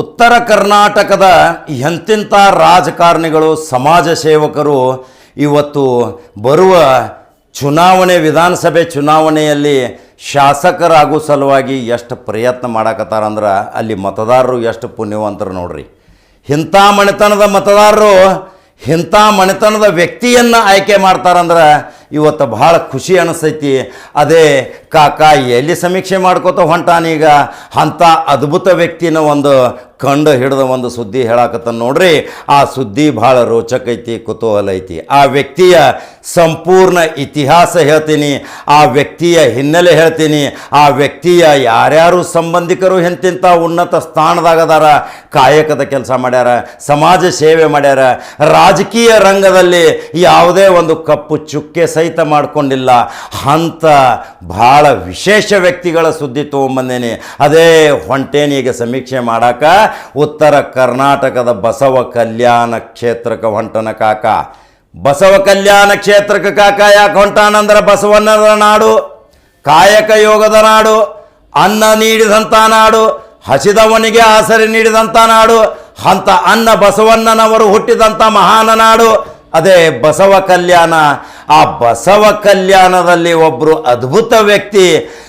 ಉತ್ತರ ಕರ್ನಾಟಕದ ಎಂತೆಂಥ ರಾಜಕಾರಣಿಗಳು, ಸಮಾಜ ಸೇವಕರು ಇವತ್ತು ಬರುವ ಚುನಾವಣೆ, ವಿಧಾನಸಭೆ ಚುನಾವಣೆಯಲ್ಲಿ ಶಾಸಕರಾಗೋ ಸಲುವಾಗಿ ಎಷ್ಟು ಪ್ರಯತ್ನ ಮಾಡಕತ್ತಾರಂದ್ರೆ ಅಲ್ಲಿ ಮತದಾರರು ಎಷ್ಟು ಪುಣ್ಯವಂತರು ನೋಡ್ರಿ. ಇಂಥ ಮನೆತನದ ಮತದಾರರು, ಇಂಥ ಮನೆತನದ ವ್ಯಕ್ತಿಯನ್ನು ಆಯ್ಕೆ ಮಾಡ್ತಾರಂದ್ರೆ ಇವತ್ತು ಭಾಳ ಖುಷಿ ಅನಿಸ್ತೈತಿ. ಅದೇ ಕಾಕ ಎಲ್ಲಿ ಸಮೀಕ್ಷೆ ಮಾಡ್ಕೋತ ಹೊಂಟಾನೀಗ? ಅಂಥ ಅದ್ಭುತ ವ್ಯಕ್ತಿನ ಒಂದು ಕಂಡು ಹಿಡಿದ ಒಂದು ಸುದ್ದಿ ಹೇಳಾಕತ್ತ ನೋಡ್ರಿ. ಆ ಸುದ್ದಿ ಭಾಳ ರೋಚಕ ಐತಿ, ಕುತೂಹಲ ಐತಿ. ಆ ವ್ಯಕ್ತಿಯ ಸಂಪೂರ್ಣ ಇತಿಹಾಸ ಹೇಳ್ತೀನಿ, ಆ ವ್ಯಕ್ತಿಯ ಹಿನ್ನೆಲೆ ಹೇಳ್ತೀನಿ, ಆ ವ್ಯಕ್ತಿಯ ಯಾರ್ಯಾರು ಸಂಬಂಧಿಕರು ಎಂತಿಂಥ ಉನ್ನತ ಸ್ಥಾನದಾಗದಾರ ಕಾಯಕದ ಕೆಲಸ ಮಾಡ್ಯಾರ, ಸಮಾಜ ಸೇವೆ ಮಾಡ್ಯಾರ, ರಾಜಕೀಯ ರಂಗದಲ್ಲಿ ಯಾವುದೇ ಒಂದು ಕಪ್ಪು ಚುಕ್ಕೆ ಸಹಿತ ಮಾಡ್ಕೊಂಡಿಲ್ಲ. ಅಂಥ ಭಾಳ ವಿಶೇಷ ವ್ಯಕ್ತಿಗಳ ಸುದ್ದಿ ತೊಗೊಂಬಂದೇನೆ. ಅದೇ ಹೊಂಟೇನಿಗೆ ಸಮೀಕ್ಷೆ ಮಾಡಾಕ ಉತ್ತರ ಕರ್ನಾಟಕದ ಬಸವ ಕಲ್ಯಾಣ ಕ್ಷೇತ್ರಕ್ಕೆ ಹೊಂಟನ ಕಾಕ. ಬಸವ ಕಲ್ಯಾಣ ಕ್ಷೇತ್ರಕ್ಕೆ ಕಾಕ ಯಾಕೆ ಹೊಂಟಾನಂದ್ರೆ ಬಸವಣ್ಣದ ನಾಡು, ಕಾಯಕ ಯೋಗದ ನಾಡು, ಅನ್ನ ನೀಡಿದಂಥ ನಾಡು, ಹಸಿದವನಿಗೆ ಆಸರೆ ನೀಡಿದಂಥ ನಾಡು ಅಂತ ಅನ್ನ ಬಸವಣ್ಣನವರು ಹುಟ್ಟಿದಂಥ ಮಹಾನ ನಾಡು. ಅದೇ ಬಸವ ಕಲ್ಯಾಣ. ಆ ಬಸವ ಕಲ್ಯಾಣದಲ್ಲಿ ಒಬ್ಬರು ಅದ್ಭುತ ವ್ಯಕ್ತಿ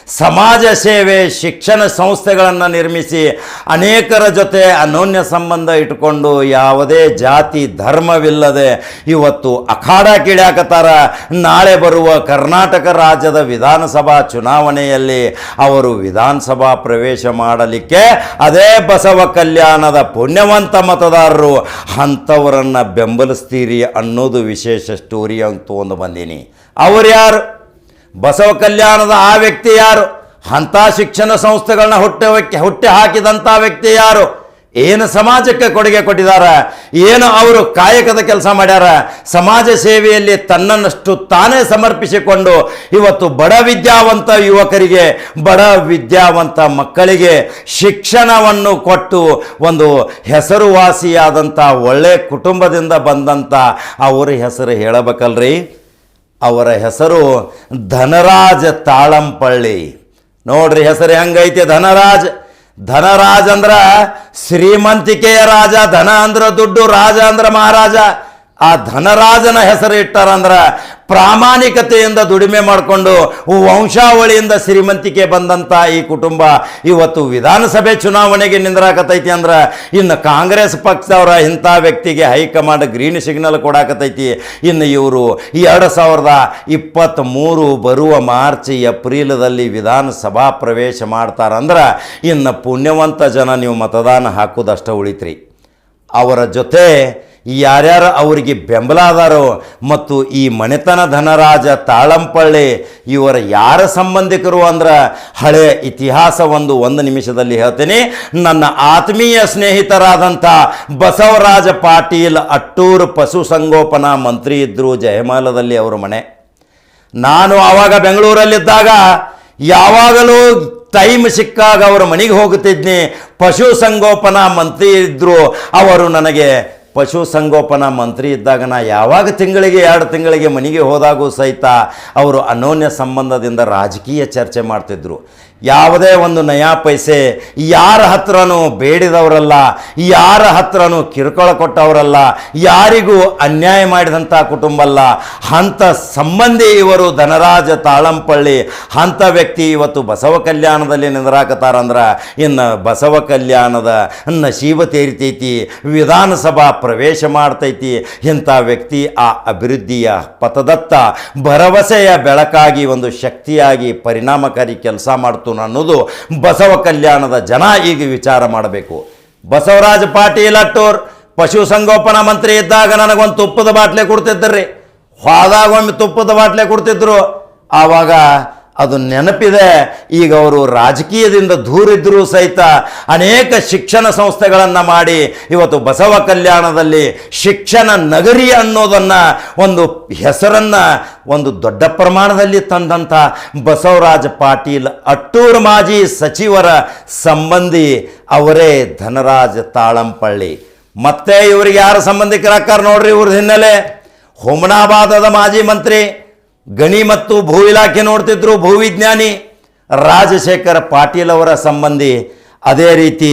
ಸಮಾಜ ಸೇವೆ ಶಿಕ್ಷಣ ಸಂಸ್ಥೆಗಳನ್ನು ನಿರ್ಮಿಸಿ ಅನೇಕರ ಜೊತೆ ಅನೋನ್ಯ ಸಂಬಂಧ ಇಟ್ಕೊಂಡು ಯಾವುದೇ ಜಾತಿ ಧರ್ಮವಿಲ್ಲದೆ ಇವತ್ತು ಅಖಾಡ ಕೀಳ್ಯಾಕತ್ತಾರ. ನಾಳೆ ಬರುವ ಕರ್ನಾಟಕ ರಾಜ್ಯದ ವಿಧಾನಸಭಾ ಚುನಾವಣೆಯಲ್ಲಿ ಅವರು ವಿಧಾನಸಭಾ ಪ್ರವೇಶ ಮಾಡಲಿಕ್ಕೆ ಅದೇ ಬಸವ ಕಲ್ಯಾಣದ ಪುಣ್ಯವಂತ ಮತದಾರರು ಅಂಥವರನ್ನು ಬೆಂಬಲಿಸ್ತೀರಿ ಅನ್ನೋದು ವಿಶೇಷ ಸ್ಟೋರಿ ಅಂತ ಒಂದು ಬಂದೀನಿ. ಅವ್ರು ಯಾರು? ಬಸವ ಕಲ್ಯಾಣದ ಆ ವ್ಯಕ್ತಿ ಯಾರು? ಅಂಥ ಶಿಕ್ಷಣ ಸಂಸ್ಥೆಗಳನ್ನ ಹುಟ್ಟೆ ಹುಟ್ಟೆ ಹಾಕಿದಂಥ ವ್ಯಕ್ತಿ ಯಾರು? ಏನು ಸಮಾಜಕ್ಕೆ ಕೊಡುಗೆ ಕೊಟ್ಟಿದ್ದಾರೆ? ಏನು ಅವರು ಕಾಯಕದ ಕೆಲಸ ಮಾಡ್ಯಾರ? ಸಮಾಜ ಸೇವೆಯಲ್ಲಿ ತನ್ನನ್ನಷ್ಟು ತಾನೇ ಸಮರ್ಪಿಸಿಕೊಂಡು ಇವತ್ತು ಬಡ ವಿದ್ಯಾವಂತ ಯುವಕರಿಗೆ, ಬಡ ವಿದ್ಯಾವಂತ ಮಕ್ಕಳಿಗೆ ಶಿಕ್ಷಣವನ್ನು ಕೊಟ್ಟು ಒಂದು ಹೆಸರುವಾಸಿಯಾದಂಥ ಒಳ್ಳೆ ಕುಟುಂಬದಿಂದ ಬಂದಂಥ ಅವರ ಹೆಸರು ಹೇಳಬೇಕಲ್ರಿ? ಅವರ ಹೆಸರು ಧನರಾಜ ತಾಳಂಪಳ್ಳಿ. ನೋಡ್ರಿ ಹೆಸರು ಹೆಂಗೈತೆ ಧನರಾಜ್. ಧನರಾಜ್ ಅಂದ್ರ ಶ್ರೀಮಂತಿಕೆಯ ರಾಜ, ಧನ ಅಂದ್ರ ದುಡ್ಡು, ರಾಜ ಅಂದ್ರ ಮಹಾರಾಜ. ಆ ಧನರಾಜನ ಹೆಸರು ಇಟ್ಟಾರಂದ್ರ ಪ್ರಾಮಾಣಿಕತೆಯಿಂದ ದುಡಿಮೆ ಮಾಡಿಕೊಂಡು ವಂಶಾವಳಿಯಿಂದ ಶ್ರೀಮಂತಿಕೆ ಬಂದಂಥ ಈ ಕುಟುಂಬ ಇವತ್ತು ವಿಧಾನಸಭೆ ಚುನಾವಣೆಗೆ ನಿಂದ್ರಾಕತೈತಿ ಅಂದ್ರೆ ಇನ್ನು ಕಾಂಗ್ರೆಸ್ ಪಕ್ಷದವರ ಇಂಥ ವ್ಯಕ್ತಿಗೆ ಹೈಕಮಾಂಡ್ ಗ್ರೀನ್ ಸಿಗ್ನಲ್ ಕೊಡಾಕತೈತಿ. ಇನ್ನು ಇವರು ಎರಡು ಸಾವಿರದ ಇಪ್ಪತ್ತ್ಮೂರು ಬರುವ ಮಾರ್ಚ್, ಏಪ್ರಿಲ್ದಲ್ಲಿ ವಿಧಾನಸಭಾ ಪ್ರವೇಶ ಮಾಡ್ತಾರಂದ್ರೆ ಇನ್ನು ಪುಣ್ಯವಂತ ಜನ ನೀವು ಮತದಾನ ಹಾಕೋದಷ್ಟ ಉಳಿತ್ರಿ. ಅವರ ಜೊತೆ ಯಾರ್ಯಾರು ಅವರಿಗೆ ಬೆಂಬಲ ಅದಾರೋ ಮತ್ತು ಈ ಮನೆತನ ಧನರಾಜ ತಾಳಂಪಳ್ಳಿ ಇವರ ಯಾರ ಸಂಬಂಧಿಕರು ಅಂದ್ರೆ ಹಳೆಯ ಇತಿಹಾಸ ಒಂದು ಒಂದು ನಿಮಿಷದಲ್ಲಿ ಹೇಳ್ತೀನಿ. ನನ್ನ ಆತ್ಮೀಯ ಸ್ನೇಹಿತರಾದಂಥ ಬಸವರಾಜ ಪಾಟೀಲ್ ಅಟ್ಟೂರು ಪಶುಸಂಗೋಪನಾ ಮಂತ್ರಿ ಇದ್ದರು ಜಯಮಾಲದಲ್ಲಿ ಅವರ ಮನೆ. ನಾನು ಆವಾಗ ಬೆಂಗಳೂರಲ್ಲಿದ್ದಾಗ ಯಾವಾಗಲೂ ಟೈಮ್ ಸಿಕ್ಕಾಗ ಅವರ ಮನೆಗೆ ಹೋಗುತ್ತಿದ್ನಿ. ಪಶುಸಂಗೋಪನಾ ಮಂತ್ರಿ ಇದ್ದರು ಅವರು ನನಗೆ ಪಶುಸಂಗೋಪನಾ ಮಂತ್ರಿ ಇದ್ದಾಗ ನಾ ಯಾವಾಗ ತಿಂಗಳಿಗೆ, ಎರಡು ತಿಂಗಳಿಗೆ ಮನೆಗೆ ಹೋದಾಗೂ ಸಹಿತ ಅವರು ಅನೋನ್ಯ ಸಂಬಂಧದಿಂದ ರಾಜಕೀಯ ಚರ್ಚೆ ಮಾಡ್ತಿದ್ರು. ಯಾವುದೇ ಒಂದು ನಯಾ ಪೈಸೆ ಯಾರ ಹತ್ರನೂ ಬೇಡಿದವರಲ್ಲ ಯಾರ ಹತ್ರನೂ ಕಿರುಕುಳ ಕೊಟ್ಟವರಲ್ಲ, ಯಾರಿಗೂ ಅನ್ಯಾಯ ಮಾಡಿದಂಥ ಕುಟುಂಬ ಅಲ್ಲ. ಅಂಥ ಸಂಬಂಧಿ ಇವರು ಧನರಾಜ ತಾಳಂಪಳ್ಳಿ ಅಂಥ ವ್ಯಕ್ತಿ ಇವತ್ತು ಬಸವ ಕಲ್ಯಾಣದಲ್ಲಿ ನಿಂದ್ರಾಕತಾರಂದ್ರೆ ಇನ್ನು ಬಸವ ಕಲ್ಯಾಣದ ನಶೀಬ ತೇರಿತೈತಿ ವಿಧಾನಸಭಾ ಪ್ರವೇಶ ಮಾಡ್ತೈತಿ, ಇಂಥ ವ್ಯಕ್ತಿ ಆ ಅಭಿವೃದ್ಧಿಯ ಪಥದತ್ತ, ಭರವಸೆಯ ಬೆಳಕಾಗಿ, ಒಂದು ಶಕ್ತಿಯಾಗಿ, ಪರಿಣಾಮಕಾರಿ ಕೆಲಸ ಮಾಡ್ತು. ಅನ್ನೋದು ಬಸವ ಕಲ್ಯಾಣದ ಜನ ಈಗ ವಿಚಾರ ಮಾಡಬೇಕು. ಬಸವರಾಜ ಪಾಟೀಲ್ ಅಟ್ಟೂರ್ ಪಶುಸಂಗೋಪನಾ ಮಂತ್ರಿ ಇದ್ದಾಗ ನನಗೊಂದು ತುಪ್ಪದ ಬಾಟ್ಲೆ ಕೊಡ್ತಿದ್ದರ್ರಿ ಹೋದಾಗ ಒಮ್ಮೆ ತುಪ್ಪದ ಬಾಟ್ಲೆ ಕೊಡ್ತಿದ್ರು. ಆವಾಗ ಅದು ನೆನಪಿದೆ. ಈಗ ಅವರು ರಾಜಕೀಯದಿಂದ ದೂರಿದ್ದರೂ ಸಹಿತ ಅನೇಕ ಶಿಕ್ಷಣ ಸಂಸ್ಥೆಗಳನ್ನು ಮಾಡಿ, ಇವತ್ತು ಬಸವ ಕಲ್ಯಾಣದಲ್ಲಿ ಶಿಕ್ಷಣ ನಗರಿ ಅನ್ನೋದನ್ನು ಒಂದು ಹೆಸರನ್ನು ಒಂದು ದೊಡ್ಡ ಪ್ರಮಾಣದಲ್ಲಿ ತಂದಂಥ ಬಸವರಾಜ ಪಾಟೀಲ್ ಅಟ್ಟೂರು ಮಾಜಿ ಸಚಿವರ ಸಂಬಂಧಿ ಅವರೇ ಧನರಾಜ ತಾಳಂಪಳ್ಳಿ. ಮತ್ತೆ ಇವರಿಗೆ ಯಾರ ಸಂಬಂಧಿಕರಾಕಾರ ನೋಡ್ರಿ ಇವ್ರ ಹಿನ್ನೆಲೆ? ಹುಮನಾಬಾದದ ಮಾಜಿ ಮಂತ್ರಿ ಗಣಿ ಮತ್ತು ಭೂ ಇಲಾಖೆ ನೋಡ್ತಿದ್ರು ಭೂವಿಜ್ಞಾನಿ ರಾಜಶೇಖರ ಪಾಟೀಲ್ ಅವರ ಸಂಬಂಧಿ. ಅದೇ ರೀತಿ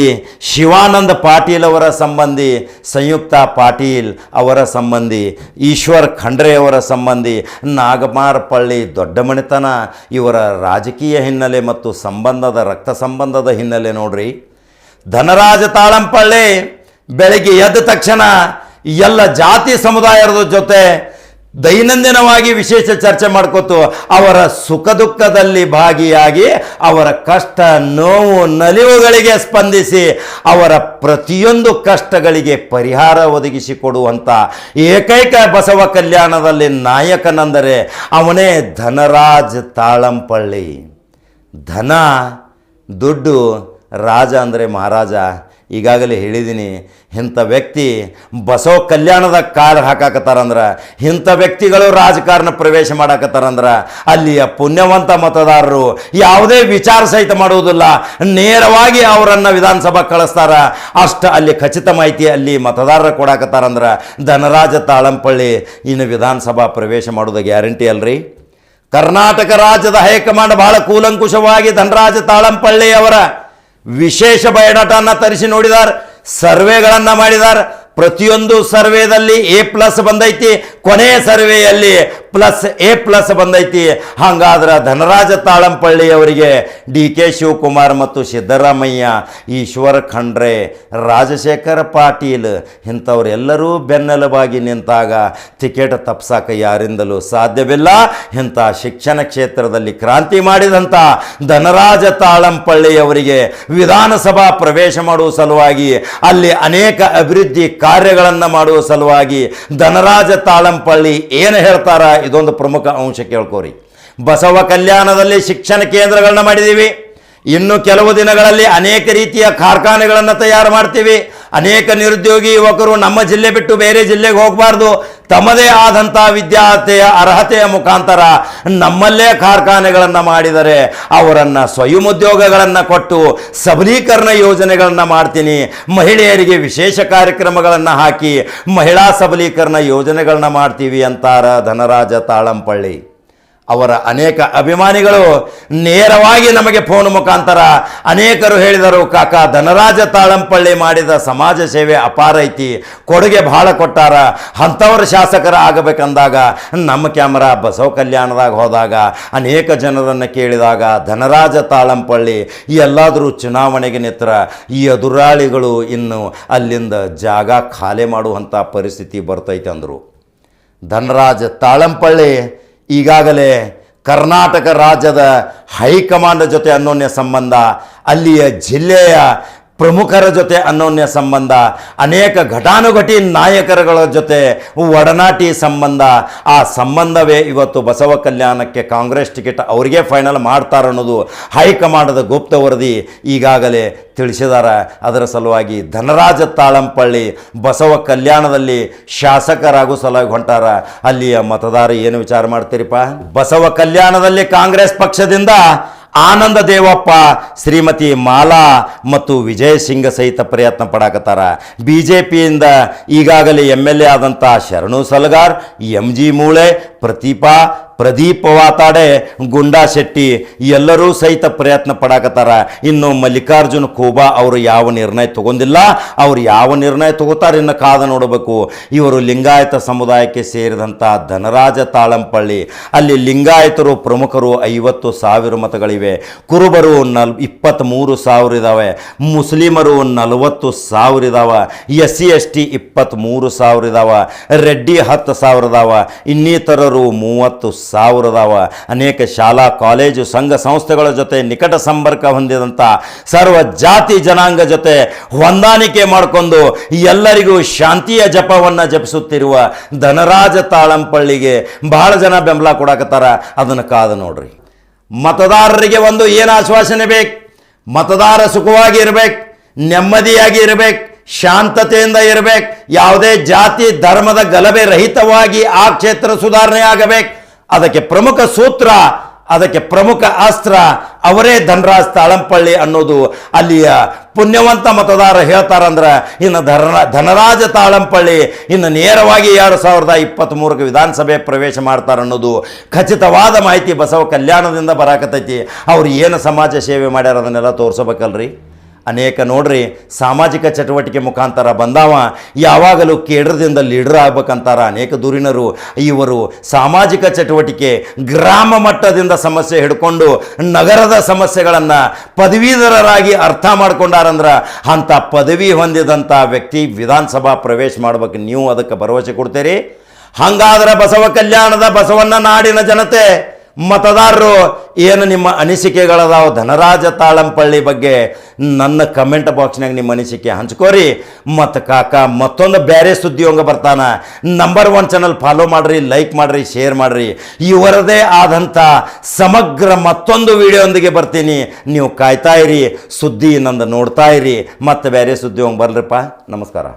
ಶಿವಾನಂದ ಪಾಟೀಲ್ ಅವರ ಸಂಬಂಧಿ, ಸಂಯುಕ್ತ ಪಾಟೀಲ್ ಅವರ ಸಂಬಂಧಿ, ಈಶ್ವರ್ ಖಂಡ್ರೆ ಅವರ ಸಂಬಂಧಿ, ನಾಗಮಾರ್ ಪಳ್ಳಿ ದೊಡ್ಡ ಮನೆತನ ಇವರ ರಾಜಕೀಯ ಹಿನ್ನೆಲೆ ಮತ್ತು ಸಂಬಂಧದ, ರಕ್ತ ಸಂಬಂಧದ ಹಿನ್ನೆಲೆ ನೋಡ್ರಿ. ಧನರಾಜ ತಾಳಂಪಳ್ಳಿ ಬೆಳಗ್ಗೆ ಎದ್ದ ತಕ್ಷಣ ಎಲ್ಲ ಜಾತಿ ಸಮುದಾಯದ ಜೊತೆ ದೈನಂದಿನವಾಗಿ ವಿಶೇಷ ಚರ್ಚೆ ಮಾಡ್ಕೋತು, ಅವರ ಸುಖ ದುಃಖದಲ್ಲಿ ಭಾಗಿಯಾಗಿ ಅವರ ಕಷ್ಟ, ನೋವು, ನಲಿವುಗಳಿಗೆ ಸ್ಪಂದಿಸಿ ಅವರ ಪ್ರತಿಯೊಂದು ಕಷ್ಟಗಳಿಗೆ ಪರಿಹಾರ ಒದಗಿಸಿಕೊಡುವಂಥ ಏಕೈಕ ಬಸವ ಕಲ್ಯಾಣದಲ್ಲಿ ನಾಯಕನೆಂದರೆ ಅವನೇ ಧನರಾಜ್ ತಾಳಂಪಳ್ಳಿ. ಧನ, ದುಡ್ಡು, ರಾಜ ಅಂದರೆ ಮಹಾರಾಜ. ಈಗಾಗಲೇ ಹೇಳಿದ್ದೀನಿ, ಇಂಥ ವ್ಯಕ್ತಿ ಬಸವ ಕಲ್ಯಾಣದ ಕಾರ್ ಹಾಕಾಕತ್ತಾರಂದ್ರೆ, ಇಂಥ ವ್ಯಕ್ತಿಗಳು ರಾಜಕಾರಣ ಪ್ರವೇಶ ಮಾಡಾಕತ್ತಾರಂದ್ರೆ, ಅಲ್ಲಿಯ ಪುಣ್ಯವಂತ ಮತದಾರರು ಯಾವುದೇ ವಿಚಾರ ಸಹಿತ ಮಾಡುವುದಿಲ್ಲ. ನೇರವಾಗಿ ಅವರನ್ನು ವಿಧಾನಸಭಾ ಕಳಿಸ್ತಾರ. ಅಷ್ಟು ಅಲ್ಲಿ ಖಚಿತ ಮಾಹಿತಿ ಅಲ್ಲಿ ಮತದಾರರು ಕೊಡಾಕತ್ತಾರಂದ್ರೆ, ಧನರಾಜ ತಾಳಂಪಳ್ಳಿ ಇನ್ನು ವಿಧಾನಸಭಾ ಪ್ರವೇಶ ಮಾಡೋದು ಗ್ಯಾರಂಟಿ ಅಲ್ರಿ? ಕರ್ನಾಟಕ ರಾಜ್ಯದ ಹೈಕಮಾಂಡ್ ಬಹಳ ಕೂಲಂಕುಷವಾಗಿ ಧನರಾಜ ತಾಳಂಪಳ್ಳಿ ಅವರ ವಿಶೇಷ ಬಯೋಡಾಟನ್ನ ತರಿಸಿ ನೋಡಿದಾರ ಸರ್ವೆಗಳನ್ನು ಮಾಡಿದಾರ. ಪ್ರತಿಯೊಂದು ಸರ್ವೇದಲ್ಲಿ ಎ ಪ್ಲಸ್ ಬಂದೈತಿ. ಕೊನೆಯ ಸರ್ವೆಯಲ್ಲಿ ಪ್ಲಸ್ ಎ ಪ್ಲಸ್ ಬಂದೈತಿ. ಹಂಗಾದ್ರೆ ಧನರಾಜ ತಾಳಂಪಳ್ಳಿ ಅವರಿಗೆ ಡಿ ಕೆ ಶಿವಕುಮಾರ್ ಮತ್ತು ಸಿದ್ದರಾಮಯ್ಯ, ಈಶ್ವರ ಖಂಡ್ರೆ, ರಾಜಶೇಖರ ಪಾಟೀಲ್ ಇಂಥವರೆಲ್ಲರೂ ಬೆನ್ನೆಲುಬಾಗಿ ನಿಂತಾಗ ಟಿಕೆಟ್ ತಪ್ಸಾಕ ಯಾರಿಂದಲೂ ಸಾಧ್ಯವಿಲ್ಲ. ಇಂಥ ಶಿಕ್ಷಣ ಕ್ಷೇತ್ರದಲ್ಲಿ ಕ್ರಾಂತಿ ಮಾಡಿದಂಥ ಧನರಾಜ ತಾಳಂಪಳ್ಳಿ ಅವರಿಗೆ ವಿಧಾನಸಭಾ ಪ್ರವೇಶ ಮಾಡುವ ಸಲುವಾಗಿ, ಅಲ್ಲಿ ಅನೇಕ ಅಭಿವೃದ್ಧಿ ಕಾರ್ಯಗಳನ್ನು ಮಾಡುವ ಸಲುವಾಗಿ ಧನರಾಜ ತಾಳಂಪಳ್ಳಿ ಏನು ಹೇಳ್ತಾರ ಇದೊಂದು ಪ್ರಮುಖ ಅಂಶ ಕೇಳ್ಕೋರಿ. ಬಸವ ಕಲ್ಯಾಣದಲ್ಲಿ ಶಿಕ್ಷಣ ಕೇಂದ್ರಗಳನ್ನ ಮಾಡಿದ್ದೀವಿ ಇನ್ನು ಕೆಲವು ದಿನಗಳಲ್ಲಿ ಅನೇಕ ರೀತಿಯ ಕಾರ್ಖಾನೆಗಳನ್ನು ತಯಾರು ಮಾಡ್ತೀವಿ. ಅನೇಕ ನಿರುದ್ಯೋಗಿ ಯುವಕರು ನಮ್ಮ ಜಿಲ್ಲೆ ಬಿಟ್ಟು ಬೇರೆ ಜಿಲ್ಲೆಗೆ ಹೋಗಬಾರ್ದು. ತಮ್ಮದೇ ಆದಂಥ ವಿದ್ಯಾರ್ಥಿಯ ಅರ್ಹತೆಯ ಮುಖಾಂತರ ನಮ್ಮಲ್ಲೇ ಕಾರ್ಖಾನೆಗಳನ್ನು ಮಾಡಿದರೆ ಅವರನ್ನು ಸ್ವಯಂ ಉದ್ಯೋಗಗಳನ್ನು ಕೊಟ್ಟು ಸಬಲೀಕರಣ ಯೋಜನೆಗಳನ್ನು ಮಾಡ್ತೀನಿ. ಮಹಿಳೆಯರಿಗೆ ವಿಶೇಷ ಕಾರ್ಯಕ್ರಮಗಳನ್ನು ಹಾಕಿ ಮಹಿಳಾ ಸಬಲೀಕರಣ ಯೋಜನೆಗಳನ್ನ ಮಾಡ್ತೀವಿ ಅಂತಾರ ಧನರಾಜ ತಾಳಂಪಳ್ಳಿ. ಅವರ ಅನೇಕ ಅಭಿಮಾನಿಗಳು ನೇರವಾಗಿ ನಮಗೆ ಫೋನ್ ಮುಖಾಂತರ ಅನೇಕರು ಹೇಳಿದರು, ಕಾಕ, ಧನರಾಜ ತಾಳಂಪಳ್ಳಿ ಮಾಡಿದ ಸಮಾಜ ಸೇವೆ ಅಪಾರ ಐತಿ, ಕೊಡುಗೆ ಬಹಳ ಕೊಟ್ಟಾರ, ಅಂಥವ್ರ ಶಾಸಕರ ಆಗಬೇಕಂದಾಗ ನಮ್ಮ ಕ್ಯಾಮರಾ ಬಸವ ಕಲ್ಯಾಣದಾಗ ಹೋದಾಗ ಅನೇಕ ಜನರನ್ನು ಕೇಳಿದಾಗ, ಧನರಾಜ ತಾಳಂಪಳ್ಳಿ, ಎಲ್ಲಾದರೂ ಚುನಾವಣೆಗೆ ನಿತ್ರ ಈ ಎದುರಾಳಿಗಳು ಇನ್ನು ಅಲ್ಲಿಂದ ಜಾಗ ಖಾಲಿ ಮಾಡುವಂಥ ಪರಿಸ್ಥಿತಿ ಬರ್ತೈತೆ ಅಂದರು. ಧನರಾಜ ತಾಳಂಪಳ್ಳಿ ಈಗಾಗಲೇ ಕರ್ನಾಟಕ ರಾಜ್ಯದ ಹೈಕಮಾಂಡ್ ಜೊತೆ ಅನ್ಯೋನ್ಯ ಸಂಬಂಧ ಅಲ್ಲಿಯ ಜಿಲ್ಲೆಯ ಪ್ರಮುಖರ ಜೊತೆ ಅನ್ಯೋನ್ಯ ಸಂಬಂಧ, ಅನೇಕ ಘಟಾನುಘಟಿ ನಾಯಕರುಗಳ ಜೊತೆ ಒಡನಾಟಿ ಸಂಬಂಧ, ಆ ಸಂಬಂಧವೇ ಇವತ್ತು ಬಸವ ಕಲ್ಯಾಣಕ್ಕೆ ಕಾಂಗ್ರೆಸ್ ಟಿಕೆಟ್ ಅವರಿಗೆ ಫೈನಲ್ ಮಾಡ್ತಾರನ್ನೋದು ಹೈಕಮಾಂಡದ ಗುಪ್ತ ವರದಿ ಈಗಾಗಲೇ ತಿಳಿಸಿದಾರ. ಅದರ ಸಲುವಾಗಿ ಧನರಾಜ ತಾಳಂಪಳ್ಳಿ ಬಸವ ಕಲ್ಯಾಣದಲ್ಲಿ ಶಾಸಕರಾಗೂ ಸಲುವಾಗಿ ಹೊಂಟಾರ. ಅಲ್ಲಿಯ ಮತದಾರ ಏನು ವಿಚಾರ ಮಾಡ್ತೀರಿಪ್ಪ? ಬಸವ ಕಲ್ಯಾಣದಲ್ಲಿ ಕಾಂಗ್ರೆಸ್ ಪಕ್ಷದಿಂದ ಆನಂದ ದೇವಪ್ಪ, ಶ್ರೀಮತಿ ಮಾಲಾ ಮತ್ತು ವಿಜಯ್ ಸಿಂಗ ಸಹಿತ ಪ್ರಯತ್ನ ಪಡಾಕತ್ತಾರ. ಬಿ ಜೆ ಪಿಯಿಂದ ಈಗಾಗಲೇ ಎಂ ಎಲ್ ಎ ಆದಂಥ ಶರಣು ಸಲಗಾರ್, ಎಂ ಜಿ ಮೂಳೆ ಪ್ರತಿಭಾ ಪ್ರದೀಪ ವಾತಾಡೆ, ಗುಂಡಾ ಶೆಟ್ಟಿ, ಎಲ್ಲರೂ ಸಹಿತ ಪ್ರಯತ್ನ ಪಡಾಕತ್ತಾರ. ಇನ್ನು ಮಲ್ಲಿಕಾರ್ಜುನ್ ಖೂಬಾ ಅವರು ಯಾವ ನಿರ್ಣಯ ತಗೊಂಡಿಲ್ಲ, ಅವ್ರು ಯಾವ ನಿರ್ಣಯ ತಗೋತಾರೆ ಇನ್ನು ಕಾದ ನೋಡಬೇಕು. ಇವರು ಲಿಂಗಾಯತ ಸಮುದಾಯಕ್ಕೆ ಸೇರಿದಂಥ ಧನರಾಜ ತಾಳಂಪಳ್ಳಿ, ಅಲ್ಲಿ ಲಿಂಗಾಯತರು ಪ್ರಮುಖರು ಐವತ್ತು ಸಾವಿರ ಮತಗಳಿವೆ. ಕುರುಬರು ನಲ್ ಇಪ್ಪತ್ತ್ಮೂರು ಸಾವಿರ ಇದ್ದಾವೆ ಮುಸ್ಲಿಮರು ನಲವತ್ತು ಸಾವಿರ ಇದಾವೆ. ಎಸ್ ಸಿ ಎಸ್ ಟಿ ಇಪ್ಪತ್ತ್ಮೂರು ಸಾವಿರ ಇದಾವೆ. ರೆಡ್ಡಿ ಹತ್ತು ಸಾವಿರ ಇದಾವ. ಇನ್ನಿತರರು ಮೂವತ್ತು ಸಾವಿರ ಇದಾವ ಅನೇಕ ಶಾಲಾ, ಕಾಲೇಜು, ಸಂಘ ಸಂಸ್ಥೆಗಳ ಜೊತೆ ನಿಕಟ ಸಂಪರ್ಕ ಹೊಂದಿದಂಥ ಸರ್ವ ಜಾತಿ ಜನಾಂಗ ಜೊತೆ ಹೊಂದಾಣಿಕೆ ಮಾಡಿಕೊಂಡು ಎಲ್ಲರಿಗೂ ಶಾಂತಿಯ ಜಪವನ್ನು ಜಪಿಸುತ್ತಿರುವ ಧನರಾಜ ತಾಳಂಪಳ್ಳಿಗೆ ಬಹಳ ಜನ ಬೆಂಬಲ ಕೊಡಕತ್ತಾರ. ಅದನ್ನು ಕಾದು ನೋಡ್ರಿ. ಮತದಾರರಿಗೆ ಒಂದು ಏನು ಆಶ್ವಾಸನೆ ಬೇಕು? ಮತದಾರ ಸುಖವಾಗಿ ಇರಬೇಕು, ನೆಮ್ಮದಿಯಾಗಿ ಇರಬೇಕು ಶಾಂತತೆಯಿಂದ ಇರಬೇಕು. ಯಾವುದೇ ಜಾತಿ, ಧರ್ಮದ ಗಲಭೆ ರಹಿತವಾಗಿ ಆ ಕ್ಷೇತ್ರ ಸುಧಾರಣೆ ಆಗಬೇಕು. ಅದಕ್ಕೆ ಪ್ರಮುಖ ಸೂತ್ರ, ಅದಕ್ಕೆ ಪ್ರಮುಖ ಅಸ್ತ್ರ ಅವರೇ ಧನರಾಜ್ ತಾಳಂಪಳ್ಳಿ ಅನ್ನೋದು ಅಲ್ಲಿಯ ಪುಣ್ಯವಂತ ಮತದಾರ ಹೇಳ್ತಾರಂದ್ರೆ, ಇನ್ನು ಧನ ಧನರಾಜ ತಾಳಂಪಳ್ಳಿ ಇನ್ನು ನೇರವಾಗಿ ಎರಡು ಸಾವಿರದ ಇಪ್ಪತ್ತ್ಮೂರಕ್ಕೆ ವಿಧಾನಸಭೆ ಪ್ರವೇಶ ಮಾಡ್ತಾರೆ ಅನ್ನೋದು ಖಚಿತವಾದ ಮಾಹಿತಿ ಬಸವ ಕಲ್ಯಾಣದಿಂದ ಬರಾಕತೈತಿ ಅವ್ರು ಏನು ಸಮಾಜ ಸೇವೆ ಮಾಡ್ಯಾರ ಅದನ್ನೆಲ್ಲ ತೋರಿಸ್ಬೇಕಲ್ರಿ? ಅನೇಕ ನೋಡ್ರಿ, ಸಾಮಾಜಿಕ ಚಟುವಟಿಕೆ ಮುಖಾಂತರ ಬಂದಾವ, ಯಾವಾಗಲೂ ಕೇಡ್ರದಿಂದ ಲೀಡರ್ ಆಗ್ಬೇಕಂತಾರ ಅನೇಕ ದೂರಿನರು. ಇವರು ಸಾಮಾಜಿಕ ಚಟುವಟಿಕೆ ಗ್ರಾಮ ಮಟ್ಟದಿಂದ ಸಮಸ್ಯೆ ಹಿಡ್ಕೊಂಡು ನಗರದ ಸಮಸ್ಯೆಗಳನ್ನು ಪದವೀಧರರಾಗಿ ಅರ್ಥ ಮಾಡ್ಕೊಂಡಾರಂದ್ರೆ ಅಂಥ ಪದವಿ ಹೊಂದಿದಂಥ ವ್ಯಕ್ತಿ ವಿಧಾನಸಭಾ ಪ್ರವೇಶ ಮಾಡ್ಬೇಕು, ನೀವು ಅದಕ್ಕೆ ಭರವಸೆ ಕೊಡ್ತೀರಿ. ಹಂಗಾದ್ರೆ ಬಸವ ಕಲ್ಯಾಣದ ಬಸವಣ್ಣ ನಾಡಿನ ಜನತೆ ಮತದಾರರು, ಏನು ನಿಮ್ಮ ಅನಿಸಿಕೆಗಳದಾವ? ಧನರಾಜ ತಾಳಂಪಳ್ಳಿ ಬಗ್ಗೆ ನನ್ನ ಕಮೆಂಟ್ ಬಾಕ್ಸ್ನಾಗ ನಿಮ್ಮ ಅನಿಸಿಕೆ ಹಂಚ್ಕೋರಿ. ಮತ್ತು ಕಾಕ, ಮತ್ತೊಂದು ಬೇರೆ ಸುದ್ದಿ ಹಂಗೆ ಬರ್ತಾನೆ. ನಂಬರ್ ಒನ್ ಚಾನಲ್ ಫಾಲೋ ಮಾಡಿರಿ ಲೈಕ್ ಮಾಡಿರಿ ಶೇರ್ ಮಾಡಿರಿ. ಇವರದೇ ಆದಂಥ ಸಮಗ್ರ ಮತ್ತೊಂದು ವಿಡಿಯೋಂದಿಗೆ ಬರ್ತೀನಿ. ನೀವು ಕಾಯ್ತಾ ಇರಿ, ಸುದ್ದಿ ನಂದು ನೋಡ್ತಾ ಇರಿ. ಮತ್ತೆ ಬೇರೆ ಸುದ್ದಿ ಹಂಗೆ ಬರ್ರಿಪ್ಪ ನಮಸ್ಕಾರ.